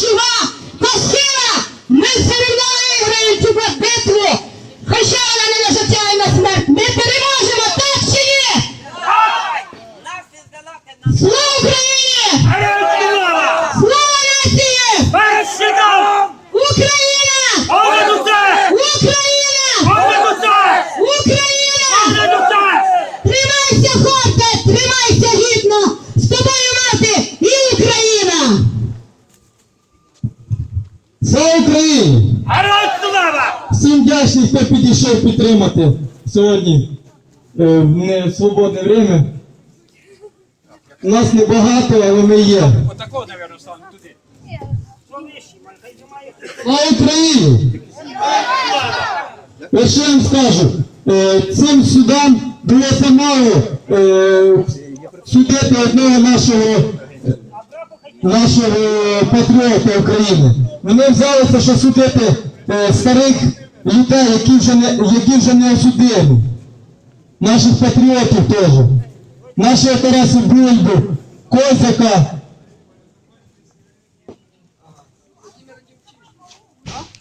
чого? Косила! Ми все одно виграємо цю битву! Хоча вона не нажиття на смерть! Ми переможемо, так чи ні? Слава Україні! Слава нації! Україна! Україна! Україна! Тримайся, хлопче! Тримайся гідно! З тобою мати і Україна! Слава Україні! Всім вдячний, хто підійшов підтримати сьогодні е, в не свободне время. Нас небагато, але ми є. Отакого, наверное, стану туди. Слава Україні! Я ще вам скажу, е, цим судам було замало е, судити одного нашого, нашого патріота України. Вони взялися, що судити е, старих людей, які вже не, які вже не осудили. Наших патріотів теж. Нашого Тараса Бульбу, Козака,